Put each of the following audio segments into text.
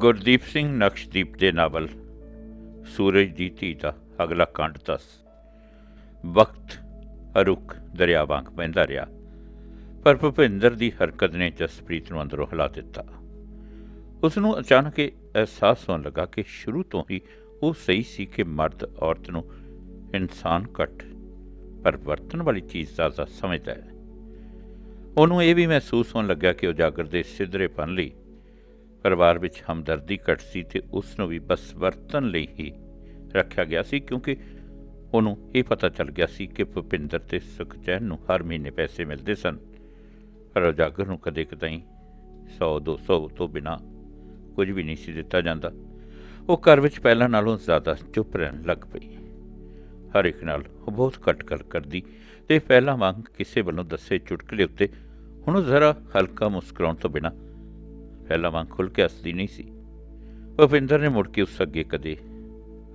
ਗੁਰਦੀਪ ਸਿੰਘ ਨਕਸ਼ਦੀਪ ਦੇ ਨਾਵਲ, ਸੂਰਜ ਦੀ ਧੀ ਦਾ ਅਗਲਾ ਕੰਡ ਦੱਸ। ਵਕਤ ਅਰੁਕ ਦਰਿਆ ਵਾਂਗ ਪੈਂਦਾ ਰਿਹਾ, ਪਰ ਭੁਪਿੰਦਰ ਦੀ ਹਰਕਤ ਨੇ ਜਸਪ੍ਰੀਤ ਨੂੰ ਅੰਦਰੋਂ ਹਿਲਾ ਦਿੱਤਾ। ਉਸ ਨੂੰ ਅਚਾਨਕ ਇਹ ਅਹਿਸਾਸ ਹੋਣ ਲੱਗਾ ਕਿ ਸ਼ੁਰੂ ਤੋਂ ਹੀ ਉਹ ਸਹੀ ਸੀ ਕਿ ਮਰਦ ਔਰਤ ਨੂੰ ਇਨਸਾਨ ਘੱਟ, ਪਰ ਵਰਤਣ ਵਾਲੀ ਚੀਜ਼ ਜ਼ਿਆਦਾ ਸਮਝਦਾ ਹੈ। ਉਹਨੂੰ ਇਹ ਵੀ ਮਹਿਸੂਸ ਹੋਣ ਲੱਗਾ ਕਿ ਉਜਾਗਰ ਦੇ ਸਿੱਧਰੇਪਨ ਲਈ ਪਰਿਵਾਰ ਵਿੱਚ ਹਮਦਰਦੀ ਘੱਟ ਸੀ ਤੇ ਉਸ ਨੂੰ ਵੀ ਬਸ ਵਰਤਨ ਲਈ ਹੀ ਰੱਖਿਆ ਗਿਆ ਸੀ, ਕਿਉਂਕਿ ਉਹਨੂੰ ਇਹ ਪਤਾ ਚੱਲ ਗਿਆ ਸੀ ਕਿ ਭੁਪਿੰਦਰ ਤੇ ਸੁਖਚੈਨ ਨੂੰ ਹਰ ਮਹੀਨੇ ਪੈਸੇ ਮਿਲਦੇ ਸਨ। ਪਰ ਉਜਾਗਰ ਨੂੰ ਕਦੇ ਕਦਾਈ 100 200 ਤੋਂ ਬਿਨਾ ਕੁਝ ਵੀ ਨਹੀਂ ਸੀ ਦਿੱਤਾ ਜਾਂਦਾ। ਉਹ ਘਰ ਵਿੱਚ ਪਹਿਲਾਂ ਨਾਲੋਂ ਜ਼ਿਆਦਾ ਚੁੱਪ ਰਹਿਣ ਲੱਗ ਪਈ। ਹਰ ਇੱਕ ਨਾਲ ਉਹ ਬਹੁਤ ਘੱਟ ਗੱਲ ਕਰਦੀ ਤੇ ਪਹਿਲਾਂ ਵਾਂਗ ਕਿਸੇ ਵੱਲੋਂ ਦੱਸੇ ਚੁਟਕਲੇ ਉੱਤੇ ਹੁਣ ਉਹ ਜ਼ਰਾ ਹਲਕਾ ਮੁਸਕਰਾਉਣ ਤੋਂ ਬਿਨਾ ਪਹਿਲਾਂ ਵਾਂਗ ਖੁੱਲ ਕੇ ਹੱਸਦੀ ਨਹੀਂ ਸੀ। ਭੁਪਿੰਦਰ ਨੇ ਮੁੜ ਕੇ ਉਸ ਅੱਗੇ ਕਦੇ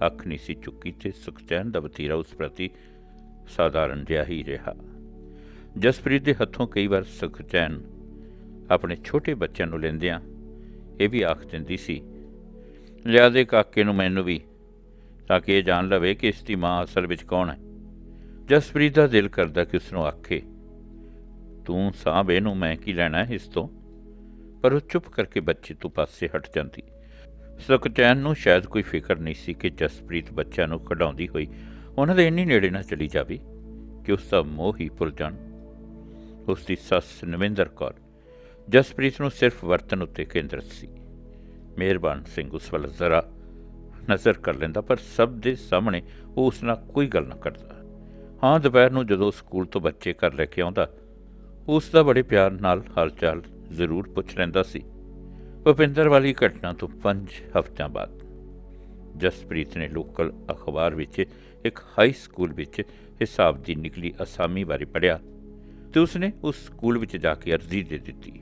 ਅੱਖ ਨਹੀਂ ਸੀ ਚੁੱਕੀ ਤੇ ਸੁਖਚੈਨ ਦਾ ਵਤੀਰਾ ਉਸ ਪ੍ਰਤੀ ਸਾਧਾਰਨ ਜਿਹਾ ਹੀ ਰਿਹਾ। ਜਸਪ੍ਰੀਤ ਦੇ ਹੱਥੋਂ ਕਈ ਵਾਰ ਸੁਖਚੈਨ ਆਪਣੇ ਛੋਟੇ ਬੱਚਿਆਂ ਨੂੰ ਲੈਂਦਿਆਂ ਇਹ ਵੀ ਆਖ ਦਿੰਦੀ ਸੀ, ਲਿਆ ਦੇ ਕਾਕੇ ਨੂੰ ਮੈਨੂੰ ਵੀ, ਤਾਂ ਕਿ ਇਹ ਜਾਣ ਲਵੇ ਕਿ ਇਸ ਦੀ ਮਾਂ ਅਸਲ ਵਿੱਚ ਕੌਣ ਹੈ। ਜਸਪ੍ਰੀਤ ਦਾ ਦਿਲ ਕਰਦਾ ਕਿ ਉਸ ਨੂੰ ਆਖੇ, ਤੂੰ ਸਾਂਭ ਇਹਨੂੰ, ਮੈਂ ਕੀ ਲੈਣਾ ਇਸ ਤੋਂ? ਪਰ ਉਹ ਚੁੱਪ ਕਰਕੇ ਬੱਚੇ ਤੋਂ ਪਾਸੇ ਹਟ ਜਾਂਦੀ। ਸੁਖਚੈਨ ਨੂੰ ਸ਼ਾਇਦ ਕੋਈ ਫਿਕਰ ਨਹੀਂ ਸੀ ਕਿ ਜਸਪ੍ਰੀਤ ਬੱਚਿਆਂ ਨੂੰ ਖਡਾਉਂਦੀ ਹੋਈ ਉਹਨਾਂ ਦੇ ਇੰਨੀ ਨੇੜੇ ਨਾ ਚਲੀ ਜਾਵੇ ਕਿ ਉਸ ਦਾ ਮੋਹ ਹੀ ਭੁੱਲ ਜਾਣ। ਉਸ ਦੀ ਸੱਸ ਨਵਿੰਦਰ ਕੌਰ, ਜਸਪ੍ਰੀਤ ਨੂੰ ਸਿਰਫ ਵਰਤਨ ਉੱਤੇ ਕੇਂਦਰਿਤ ਸੀ। ਮਿਹਰਬਾਨ ਸਿੰਘ, ਉਸ ਵੱਲ ਜ਼ਰਾ ਨਜ਼ਰ ਕਰ ਲੈਂਦਾ, ਪਰ ਸਭ ਦੇ ਸਾਹਮਣੇ ਉਹ ਉਸ ਨਾਲ ਕੋਈ ਗੱਲ ਨਾ ਕਰਦਾ। ਹਾਂ, ਦੁਪਹਿਰ ਨੂੰ ਜਦੋਂ ਸਕੂਲ ਤੋਂ ਬੱਚੇ ਘਰ ਲੈ ਕੇ ਆਉਂਦਾ, ਉਸ ਦਾ ਬੜੇ ਪਿਆਰ ਨਾਲ ਹਾਲਚਾਲ ਜ਼ਰੂਰ ਪੁੱਛ ਲੈਂਦਾ ਸੀ। ਭੁਪਿੰਦਰ ਵਾਲੀ ਘਟਨਾ ਤੋਂ 5 ਹਫ਼ਤਿਆਂ ਬਾਅਦ ਜਸਪ੍ਰੀਤ ਨੇ ਲੋਕਲ ਅਖਬਾਰ ਵਿੱਚ ਇੱਕ ਹਾਈ ਸਕੂਲ ਵਿੱਚ ਹਿਸਾਬ ਦੀ ਨਿਕਲੀ ਅਸਾਮੀ ਬਾਰੇ ਪੜ੍ਹਿਆ ਤੇ ਉਸਨੇ ਉਸ ਸਕੂਲ ਵਿੱਚ ਜਾ ਕੇ ਅਰਜ਼ੀ ਦੇ ਦਿੱਤੀ।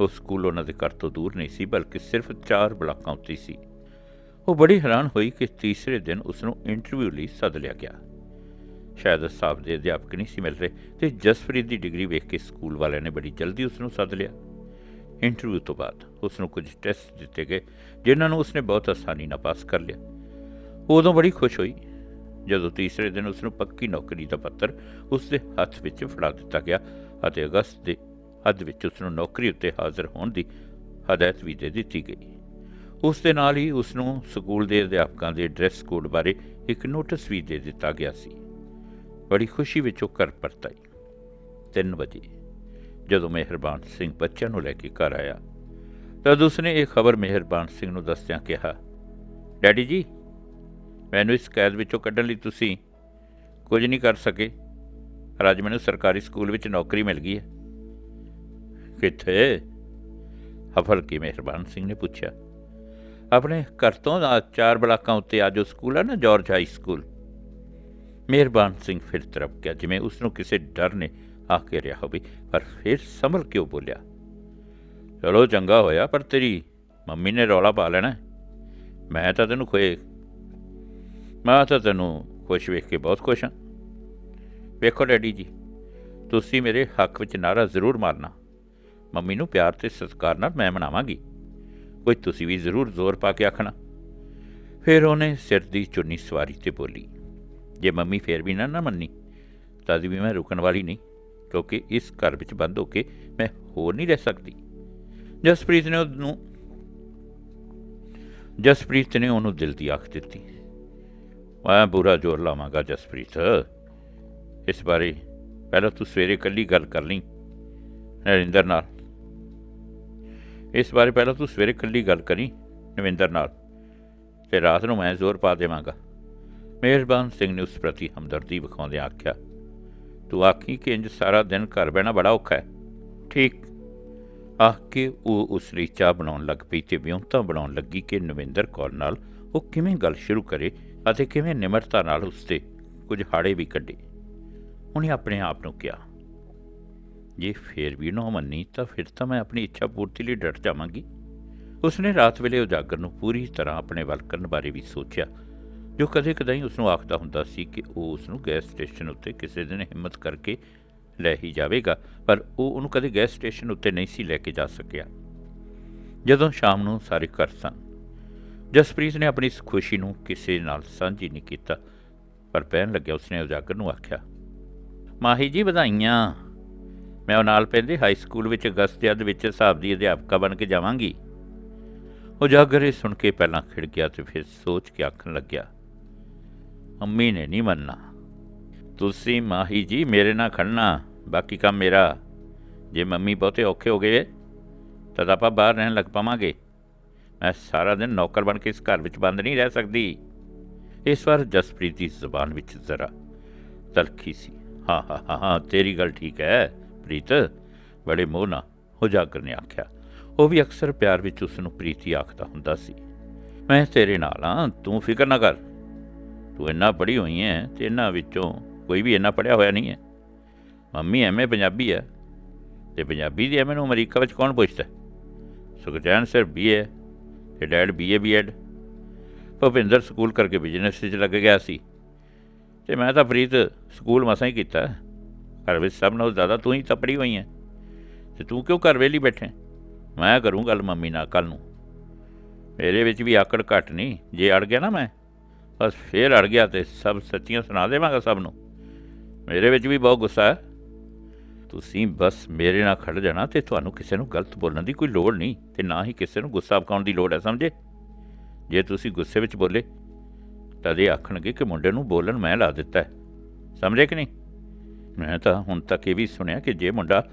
ਉਹ ਸਕੂਲ ਉਹਨਾਂ ਦੇ ਘਰ ਤੋਂ ਦੂਰ ਨਹੀਂ ਸੀ, ਬਲਕਿ ਸਿਰਫ 4 ਬਲਾਕਾਂ ਉੱਤੇ ਸੀ। ਉਹ ਬੜੀ ਹੈਰਾਨ ਹੋਈ ਕਿ ਤੀਸਰੇ ਦਿਨ ਉਸ ਨੂੰ ਇੰਟਰਵਿਊ ਲਈ ਸੱਦ ਲਿਆ ਗਿਆ। ਸ਼ਾਇਦ ਹਿਸਾਬ ਦੇ ਅਧਿਆਪਕ ਨਹੀਂ ਸੀ ਮਿਲ ਰਹੇ ਤੇ ਜਸਪ੍ਰੀਤ ਦੀ ਡਿਗਰੀ ਵੇਖ ਕੇ ਸਕੂਲ ਵਾਲਿਆਂ ਨੇ ਬੜੀ ਜਲਦੀ ਉਸ ਨੂੰ ਸੱਦ ਲਿਆ। ਇੰਟਰਵਿਊ ਤੋਂ ਬਾਅਦ ਉਸ ਨੂੰ ਕੁਝ ਟੈਸਟ ਦਿੱਤੇ ਗਏ, ਜਿਨ੍ਹਾਂ ਨੂੰ ਉਸਨੇ ਬਹੁਤ ਆਸਾਨੀ ਨਾਲ ਪਾਸ ਕਰ ਲਿਆ। ਉਦੋਂ ਬੜੀ ਖੁਸ਼ ਹੋਈ, ਜਦੋਂ ਤੀਸਰੇ ਦਿਨ ਉਸ ਨੂੰ ਪੱਕੀ ਨੌਕਰੀ ਦਾ ਪੱਤਰ ਉਸ ਦੇ ਹੱਥ ਵਿੱਚ ਫੜਾ ਦਿੱਤਾ ਗਿਆ ਅਤੇ ਅਗਸਤ ਦੇ ਅੱਧ ਵਿੱਚ ਉਸ ਨੂੰ ਨੌਕਰੀ ਉੱਤੇ ਹਾਜ਼ਰ ਹੋਣ ਦੀ ਹਦਾਇਤ ਵੀ ਦੇ ਦਿੱਤੀ ਗਈ। ਉਸ ਦੇ ਨਾਲ ਹੀ ਉਸ ਨੂੰ ਸਕੂਲ ਦੇ ਅਧਿਆਪਕਾਂ ਦੇ ਡਰੈਸ ਕੋਡ ਬਾਰੇ ਇੱਕ ਨੋਟਿਸ ਵੀ ਦੇ ਦਿੱਤਾ ਗਿਆ ਸੀ। ਬੜੀ ਖੁਸ਼ੀ ਵਿੱਚ ਉਹ ਘਰ ਪਰਤਾਈ। 3 ਵਜੇ, ਜਦੋਂ ਮਿਹਰਬਾਨ ਸਿੰਘ ਬੱਚਿਆਂ ਨੂੰ ਲੈ ਕੇ ਘਰ ਆਇਆ ਤਦ ਉਸਨੇ ਇਹ ਖਬਰ ਮਿਹਰਬਾਨ ਸਿੰਘ ਨੂੰ ਦੱਸਦਿਆਂ ਕਿਹਾ, ਡੈਡੀ ਜੀ, ਮੈਨੂੰ ਇਸ ਕੈਦ ਵਿੱਚੋਂ ਕੱਢਣ ਲਈ ਤੁਸੀਂ ਕੁਝ ਨਹੀਂ ਕਰ ਸਕੇ। ਪਰ ਅੱਜ ਮੈਨੂੰ ਸਰਕਾਰੀ ਸਕੂਲ ਵਿੱਚ ਨੌਕਰੀ ਮਿਲ ਗਈ ਹੈ। ਕਿੱਥੇ? ਹਫਲ ਕੀ ਮਿਹਰਬਾਨ ਸਿੰਘ ਨੇ ਪੁੱਛਿਆ। ਆਪਣੇ ਘਰ ਤੋਂ ਚਾਰ ਬਲਾਕਾਂ ਉੱਤੇ ਅੱਜ ਉਹ ਸਕੂਲ ਹੈ ਨਾ, George high school? Mehrban Singh ਫਿਰ ਤਰਪ ਗਿਆ, ਜਿਵੇਂ ਉਸ ਨੂੰ ਕਿਸੇ ਡਰ ਨੇ ਆ ਕੇ ਰਿਹਾ ਹੋਵੇ, ਪਰ ਫਿਰ ਸੰਭਲ ਕੇ ਉਹ ਬੋਲਿਆ? ਚਲੋ ਚੰਗਾ ਹੋਇਆ, ਪਰ ਤੇਰੀ ਮੰਮੀ ਨੇ ਰੌਲਾ ਪਾ ਲੈਣਾ ਮੈਂ ਤਾਂ ਤੈਨੂੰ ਖੋਏ, ਮੈਂ ਤਾਂ ਤੈਨੂੰ ਖੁਸ਼ ਵੇਖ ਕੇ ਬਹੁਤ ਖੁਸ਼ ਹਾਂ। ਵੇਖੋ ਡੈਡੀ ਜੀ, ਤੁਸੀਂ ਮੇਰੇ ਹੱਕ ਵਿੱਚ ਨਾਰਾ ਜ਼ਰੂਰ ਮਾਰਨਾ। ਮੰਮੀ ਨੂੰ ਪਿਆਰ ਤੇ ਸਤਿਕਾਰ ਨਾਲ ਮੈਂ ਮਨਾਵਾਂਗੀ। ਕੋਈ ਤੁਸੀਂ ਵੀ ਜ਼ਰੂਰ ਜ਼ੋਰ ਪਾ ਕੇ ਆਖਣਾ। ਫਿਰ ਉਹਨੇ ਸਿਰ ਦੀ ਚੁੰਨੀ ਸਵਾਰੀ ਤੇ ਬੋਲੀ। ਜੇ ਮੰਮੀ ਫੇਰ ਵੀ ਨਾ ਨਾ ਮੰਨੀ, ਤਦ ਵੀ ਮੈਂ ਰੁਕਣ ਵਾਲੀ ਨਹੀਂ, ਕਿਉਂਕਿ ਇਸ ਘਰ ਵਿੱਚ ਬੰਦ ਹੋ ਕੇ ਮੈਂ ਹੋਰ ਨਹੀਂ ਰਹਿ ਸਕਦੀ। ਜਸਪ੍ਰੀਤ ਨੇ ਉਹਨੂੰ, ਜਸਪ੍ਰੀਤ ਨੇ ਉਹਨੂੰ ਦਿਲ ਦੀ ਆਖ ਦਿੱਤੀ। ਮੈਂ ਬੁਰਾ ਜ਼ੋਰ ਲਾਵਾਂਗਾ ਜਸਪ੍ਰੀਤ, ਇਸ ਬਾਰੇ ਪਹਿਲਾਂ ਤੂੰ ਸਵੇਰੇ ਕੱਲੀ ਗੱਲ ਕਰ ਲਈ, ਨਰਿੰਦਰ ਨਾਲ। ਇਸ ਬਾਰੇ ਪਹਿਲਾਂ ਤੂੰ ਸਵੇਰੇ ਕੱਲੀ ਗੱਲ ਕਰੀ, ਨਵਿੰਦਰ ਨਾਲ, ਤੇ ਰਾਤ ਨੂੰ ਮੈਂ ਜ਼ੋਰ ਪਾ ਦੇਵਾਂਗਾ। ਮਿਹਰਬਾਨ ਸਿੰਘ ਨੇ ਉਸ ਪ੍ਰਤੀ ਹਮਦਰਦੀ ਵਿਖਾਉਂਦੇ ਆਖਿਆ, ਤੂੰ ਆਖੀ ਕਿ ਇੰਜ ਸਾਰਾ ਦਿਨ ਘਰ ਬਹਿਣਾ ਬੜਾ ਔਖਾ ਹੈ। ਠੀਕ। ਆਖ ਕੇ ਉਹ ਉਸ ਲਈ ਚਾਹ ਬਣਾਉਣ ਲੱਗ ਪਈ ਤੇ ਵਿਉਂਤਾ ਬਣਾਉਣ ਲੱਗੀ ਕਿ ਨਵਿੰਦਰ ਕੌਰ ਨਾਲ ਉਹ ਕਿਵੇਂ ਗੱਲ ਸ਼ੁਰੂ ਕਰੇ ਅਤੇ ਕਿਵੇਂ ਨਿਮਰਤਾ ਨਾਲ ਉਸ ਤੇ ਕੁਝ ਹਾੜੇ ਵੀ ਕੱਢੇ। ਉਹਨੇ ਆਪਣੇ ਆਪ ਨੂੰ ਕਿਹਾ, ਜੇ ਫੇਰ ਵੀ ਨਾ ਮੰਨੀ ਤਾਂ ਫਿਰ ਤਾਂ ਮੈਂ ਆਪਣੀ ਇੱਛਾ ਪੂਰਤੀ ਲਈ ਡਟ ਜਾਵਾਂਗੀ। ਉਸਨੇ ਰਾਤ ਵੇਲੇ ਉਜਾਗਰ ਨੂੰ ਪੂਰੀ ਤਰ੍ਹਾਂ ਆਪਣੇ ਵੱਲ ਕਰਨ ਬਾਰੇ ਵੀ ਸੋਚਿਆ ਜੋ ਕਦੇ ਕਦਾਈ ਉਸ ਨੂੰ ਆਖਦਾ ਹੁੰਦਾ ਸੀ ਕਿ ਉਹ ਉਸ ਨੂੰ ਗੈਸ ਸਟੇਸ਼ਨ ਉੱਤੇ ਕਿਸੇ ਦਿਨ ਹਿੰਮਤ ਕਰਕੇ ਲੈ ਹੀ ਜਾਵੇਗਾ, ਪਰ ਉਹ ਉਹਨੂੰ ਕਦੇ ਗੈਸ ਸਟੇਸ਼ਨ ਉੱਤੇ ਨਹੀਂ ਸੀ ਲੈ ਕੇ ਜਾ ਸਕਿਆ। ਜਦੋਂ ਸ਼ਾਮ ਨੂੰ ਸਾਰੇ ਘਰ ਸਨ, ਜਸਪ੍ਰੀਤ ਨੇ ਆਪਣੀ ਇਸ ਖੁਸ਼ੀ ਨੂੰ ਕਿਸੇ ਨਾਲ ਸਾਂਝੀ ਨਹੀਂ ਕੀਤਾ, ਪਰ ਪਹਿਣ ਲੱਗਿਆ ਉਸਨੇ ਉਜਾਗਰ ਨੂੰ ਆਖਿਆ, ਮਾਹੀ ਜੀ, ਵਧਾਈਆਂ। ਮੈਂ ਉਹ ਨਾਲ ਪੈਂਦੇ ਹਾਈ ਸਕੂਲ ਵਿੱਚ ਅਗਸਤ ਦੇ ਅੱਧ ਵਿੱਚ ਹਿਸਾਬ ਦੀ ਅਧਿਆਪਕਾ ਬਣ ਕੇ ਜਾਵਾਂਗੀ। ਉਜਾਗਰ ਇਹ ਸੁਣ ਕੇ ਪਹਿਲਾਂ ਖਿੜ ਗਿਆ ਤੇ ਫਿਰ ਸੋਚ ਕੇ ਆਖਣ ਲੱਗਿਆ ਅੰਮੀ ਨੇ ਨਹੀਂ ਮੰਨਣਾ। ਤੁਸੀਂ ਮਾਹੀ ਜੀ ਮੇਰੇ ਨਾਲ ਖੜਨਾ, ਬਾਕੀ ਕੰਮ ਮੇਰਾ। ਜੇ ਮੰਮੀ ਬਹੁਤੇ ਔਖੇ ਹੋ ਗਏ ਤਦ ਆਪਾਂ ਬਾਹਰ ਰਹਿਣ ਲੱਗ ਪਾਵਾਂਗੇ। ਮੈਂ ਸਾਰਾ ਦਿਨ ਨੌਕਰ ਬਣ ਕੇ ਇਸ ਘਰ ਵਿੱਚ ਬੰਦ ਨਹੀਂ ਰਹਿ ਸਕਦੀ। ਇਸ ਵਾਰ ਜਸਪ੍ਰੀਤ ਦੀ ਜ਼ੁਬਾਨ ਵਿੱਚ ਜ਼ਰਾ ਤਲਖੀ ਸੀ। ਹਾਂ ਹਾਂ ਹਾਂ ਹਾਂ, ਤੇਰੀ ਗੱਲ ਠੀਕ ਹੈ, ਪ੍ਰੀਤ। ਬੜੇ ਮੋਹ ਨਾਲ ਉਜਾਗਰ ਨੇ ਆਖਿਆ। ਉਹ ਵੀ ਅਕਸਰ ਪਿਆਰ ਵਿੱਚ ਉਸ ਨੂੰ ਪ੍ਰੀਤੀ ਆਖਦਾ ਹੁੰਦਾ ਸੀ। ਮੈਂ ਤੇਰੇ ਨਾਲ ਹਾਂ, ਤੂੰ ਫਿਕਰ ਨਾ ਕਰ। ਤੂੰ ਇੰਨਾ ਪੜ੍ਹੀ ਹੋਈ ਹੈ ਤੇ ਇਹਨਾਂ ਵਿੱਚੋਂ ਕੋਈ ਵੀ ਇੰਨਾ ਪੜ੍ਹਿਆ ਹੋਇਆ ਨਹੀਂ ਹੈ। ਮੰਮੀ ਐਮਏ ਪੰਜਾਬੀ ਹੈ ਤੇ ਪੰਜਾਬੀ ਦੀ ਐਮਏ ਨੂੰ ਅਮਰੀਕਾ ਵਿੱਚ ਕੌਣ ਪੁੱਛਦਾ? ਹੈ? ਸਰ ਸਿਰ ਬੀਏ ਤੇ ਡੈਡ ਬੀਏ ਬੀਐਡ ਭੁਪਿੰਦਰ ਸਕੂਲ ਕਰਕੇ ਬਿਜ਼ਨਸ ਵਿੱਚ ਲੱਗ ਗਿਆ ਸੀ ਤੇ ਮੈਂ ਤਾਂ ਪ੍ਰੀਤ ਸਕੂਲ ਮਸਾਂ ਹੀ ਕੀਤਾ। ਘਰ ਵਿੱਚ ਸਭ ਨਾਲੋਂ ਜ਼ਿਆਦਾ ਤੂੰ ਹੀ ਤਾਂ ਪੜ੍ਹੀ ਹੋਈ ਹੈ। ਤੇ ਤੂੰ ਕਿਉਂ ਘਰ ਵੇਲੀ ਬੈਠੇ ਮੈਂ ਕਰੂੰ ਗੱਲ ਮੰਮੀ ਨਾਲ ਕੱਲ ਨੂੰ। ਮੇਰੇ ਵਿੱਚ ਵੀ ਆਕੜ ਘੱਟ ਨਹੀਂ। ਜੇ ਅੜ ਗਿਆ ਨਾ ਮੈਂ ਬਸ ਫੇਰ ਅੜ ਗਿਆ ਤੇ ਸਭ ਸੱਚੀਆਂ ਸੁਣਾ ਦੇਵਾਂਗਾ ਸਭ ਨੂੰ। ਮੇਰੇ ਵਿੱਚ ਵੀ ਬਹੁਤ ਗੁੱਸਾ ਹੈ। ਤੁਸੀਂ ਬਸ ਮੇਰੇ ਨਾਲ ਖੜ ਜਾਣਾ ਤੇ ਤੁਹਾਨੂੰ ਕਿਸੇ ਨੂੰ ਗਲਤ ਬੋਲਣ ਦੀ ਕੋਈ ਲੋੜ ਨਹੀਂ ਤੇ ਨਾ ਹੀ ਕਿਸੇ ਨੂੰ ਗੁੱਸਾ ਪਕਾਉਣ ਦੀ ਲੋੜ ਹੈ, ਸਮਝੇ? ਜੇ ਤੁਸੀਂ ਗੁੱਸੇ ਵਿੱਚ ਬੋਲੇ, ਤਦ ਇਹ ਆਖਣਗੇ ਕਿ ਮੁੰਡੇ ਨੂੰ ਬੋਲਣ ਮੈਂ ਲਾ ਦਿੱਤਾ ਸਮਝੇ ਕਿ ਨਹੀਂ? ਮੈਂ ਤਾਂ ਹੁਣ ਤੱਕ ਇਹ ਵੀ ਸੁਣਿਆ ਕਿ ਜੇ ਮੁੰਡਾ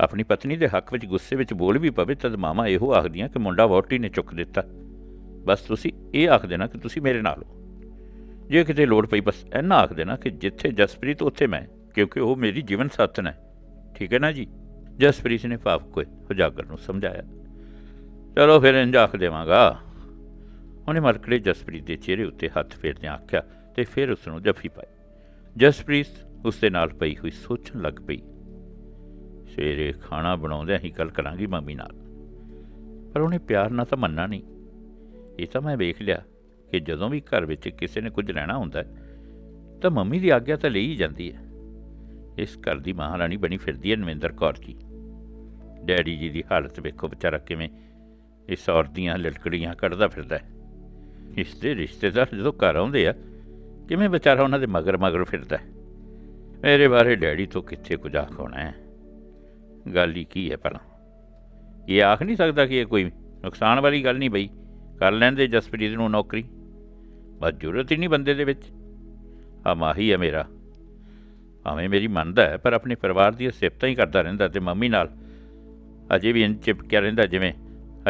ਆਪਣੀ ਪਤਨੀ ਦੇ ਹੱਕ ਵਿੱਚ ਗੁੱਸੇ ਵਿੱਚ ਬੋਲ ਵੀ ਪਵੇ, ਤਦ ਮਾਮਾ ਇਹੋ ਆਖਦੀਆਂ ਕਿ ਮੁੰਡਾ ਵਹੁਟੀ ਨੇ ਚੁੱਕ ਦਿੱਤਾ। ਬਸ ਤੁਸੀਂ ਇਹ ਆਖ ਦੇਣਾ ਕਿ ਤੁਸੀਂ ਮੇਰੇ ਨਾਲ ਹੋ। ਜੇ ਕਿਤੇ ਲੋੜ ਪਈ, ਬਸ ਇੰਨਾ ਆਖ ਦੇਣਾ ਕਿ ਜਿੱਥੇ ਜਸਪ੍ਰੀਤ, ਉੱਥੇ ਮੈਂ, ਕਿਉਂਕਿ ਉਹ ਮੇਰੀ ਜੀਵਨ ਸਾਥਣ ਹੈ। ਠੀਕ ਹੈ ਨਾ ਜੀ? ਜਸਪ੍ਰੀਤ ਨੇ ਭਾਵ ਕੋਈ ਉਜਾਗਰ ਨੂੰ ਸਮਝਾਇਆ। ਚਲੋ ਫਿਰ ਇੰਜ ਆਖ ਦੇਵਾਂਗਾ। ਉਹਨੇ ਮਰਕੜੇ ਜਸਪ੍ਰੀਤ ਦੇ ਚਿਹਰੇ ਉੱਤੇ ਹੱਥ ਫੇਰਦਿਆਂ ਆਖਿਆ ਤੇ ਫਿਰ ਉਸ ਨੂੰ ਜੱਫੀ ਪਾਈ। ਜਸਪ੍ਰੀਤ ਉਸ ਦੇ ਨਾਲ ਪਈ ਹੋਈ ਸੋਚਣ ਲੱਗ ਪਈ। ਸਵੇਰੇ ਖਾਣਾ ਬਣਾਉਂਦਿਆਂ ਹੀ ਗੱਲ ਕਰਾਂਗੀ ਮੰਮੀ ਨਾਲ। ਪਰ ਉਹਨੇ ਪਿਆਰ ਨਾਲ ਤਾਂ ਮੰਨਣਾ ਨਹੀਂ। ਇਹ ਤਾਂ ਮੈਂ ਵੇਖ ਲਿਆ ਕਿ ਜਦੋਂ ਵੀ ਘਰ ਵਿੱਚ ਕਿਸੇ ਨੇ ਕੁਝ ਲੈਣਾ ਹੁੰਦਾ ਤਾਂ ਮੰਮੀ ਦੀ ਆਗਿਆ ਤਾਂ ਲਈ ਹੀ ਜਾਂਦੀ ਹੈ। ਇਸ ਘਰ ਦੀ ਮਹਾਰਾਣੀ ਬਣੀ ਫਿਰਦੀ ਹੈ ਨਵਿੰਦਰ ਕੌਰ ਜੀ। ਡੈਡੀ ਜੀ ਦੀ ਹਾਲਤ ਵੇਖੋ ਵਿਚਾਰਾ ਕਿਵੇਂ ਇਸ ਔਰਤ ਦੀਆਂ ਲਟਕੜੀਆਂ ਕੱਢਦਾ ਫਿਰਦਾ ਹੈ। ਇਸ ਦੇ ਰਿਸ਼ਤੇਦਾਰ ਜਦੋਂ ਘਰ ਆਉਂਦੇ ਆ, ਕਿਵੇਂ ਵਿਚਾਰਾ ਉਹਨਾਂ ਦੇ ਮਗਰ ਮਗਰ ਫਿਰਦਾ ਹੈ। ਮੇਰੇ ਬਾਰੇ ਡੈਡੀ ਤੋਂ ਕਿੱਥੇ ਕੁਝ ਆਖ ਹੈ? ਗੱਲ ਹੀ ਕੀ ਹੈ ਪਰ ਇਹ ਆਖ ਨਹੀਂ ਸਕਦਾ ਕਿ ਇਹ ਕੋਈ ਨੁਕਸਾਨ ਵਾਲੀ ਗੱਲ ਨਹੀਂ ਬਈ। ਕਰ ਲੈਂਦੇ ਜਸਪ੍ਰੀਤ ਨੂੰ ਨੌਕਰੀ। ਬਸ ਜ਼ਰੂਰਤ ਹੀ ਨਹੀਂ ਬੰਦੇ ਦੇ ਵਿੱਚ। ਆ ਮਾਹੀ ਹੈ ਮੇਰਾ। ਭਾਵੇਂ ਮੇਰੀ ਮੰਨਦਾ ਹੈ, ਪਰ ਆਪਣੇ ਪਰਿਵਾਰ ਦੀਆਂ ਸਿਫਤਾਂ ਹੀ ਕਰਦਾ ਰਹਿੰਦਾ ਤੇ ਮੰਮੀ ਨਾਲ। ਅਜੇ ਵੀ ਇੰਜ ਚਿਪਕਿਆ ਰਹਿੰਦਾ ਜਿਵੇਂ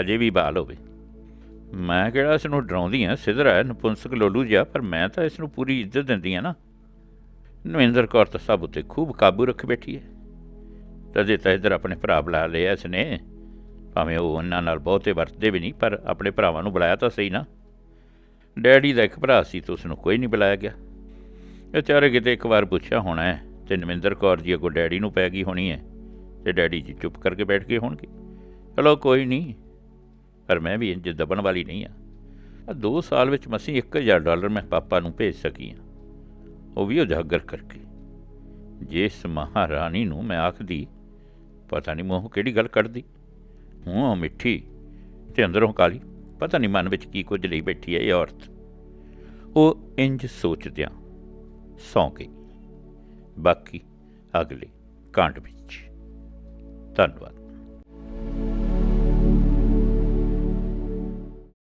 ਅਜੇ ਵੀ ਬਾਲ ਹੋਵੇ। ਮੈਂ ਕਿਹੜਾ ਇਸ ਨੂੰ ਡਰਾਉਂਦੀ ਆ ਸਿਧਰਾ ਹੈ, ਨਪੁੰਸਕ ਲੋਲੂ ਜਿਹਾ, ਪਰ ਮੈਂ ਤਾਂ ਇਸ ਨੂੰ ਪੂਰੀ ਇੱਜ਼ਤ ਦਿੰਦੀ ਆ ਨਾ। ਨਵਿੰਦਰ ਕੌਰ ਤਾਂ ਸਭ ਉੱਤੇ ਖੂਬ ਕਾਬੂ ਰੱਖ ਬੈਠੀ ਹੈ। ਤਦੇ ਤਾਂ ਇੱਧਰ ਆਪਣੇ ਭਰਾ ਬੁਲਾ ਲਿਆ ਇਸ ਨੇ ਭਾਵੇਂ ਉਹ ਉਹਨਾਂ ਨਾਲ ਬਹੁਤੇ ਵਰਤਦੇ ਵੀ ਨਹੀਂ, ਪਰ ਆਪਣੇ ਭਰਾਵਾਂ ਨੂੰ ਬੁਲਾਇਆ ਤਾਂ ਸਹੀ ਨਾ। ਡੈਡੀ ਦਾ ਇੱਕ ਭਰਾ ਸੀ ਤਾਂ ਉਸ ਨੂੰ ਕੋਈ ਨਹੀਂ ਬੁਲਾਇਆ ਗਿਆ। ਵਿਚਾਰੇ ਕਿਤੇ ਇੱਕ ਵਾਰ ਪੁੱਛਿਆ ਹੋਣਾ ਹੈ, ਤੇ ਨਵਿੰਦਰ ਕੌਰ ਜੀ ਅੱਗੋਂ ਡੈਡੀ ਨੂੰ ਪੈ ਗਈ ਹੋਣੀ ਹੈ? ਤੇ ਡੈਡੀ ਜੀ ਚੁੱਪ ਕਰਕੇ ਬੈਠ ਗਏ ਹੋਣਗੇ। ਚਲੋ ਕੋਈ ਨਹੀਂ, ਪਰ ਮੈਂ ਵੀ ਇੰਜ ਦਬਣ ਵਾਲੀ ਨਹੀਂ ਆ। ਆ ਦੋ ਸਾਲ ਵਿੱਚ ਮਸੀਂ 1000 ਡਾਲਰ ਮੈਂ ਪਾਪਾ ਨੂੰ ਭੇਜ ਸਕੀ ਹਾਂ। ਉਹ ਵੀ ਉਜਾਗਰ ਕਰਕੇ। ਜਿਸ ਮਹਾਰਾਣੀ ਨੂੰ ਮੈਂ ਆਖਦੀ, ਪਤਾ ਨਹੀਂ ਮੋਹ ਕਿਹੜੀ ਗੱਲ ਕੱਢਦੀ। ਮੂੰਹੋਂ ਮਿੱਠੀ। ਤੇ ਅੰਦਰੋਂ ਕਾਲੀ। ਪਤਾ ਨਹੀਂ ਮਨ ਵਿੱਚ ਕੀ ਕੁਝ ਲਈ ਬੈਠੀ ਹੈ ਇਹ ਔਰਤ। ਉਹ ਇੰਜ ਸੋਚਦਿਆਂ ਸੌਂ ਗਈ। ਬਾਕੀ ਅਗਲੇ ਕਾਂਡ ਵਿੱਚ। ਧੰਨਵਾਦ।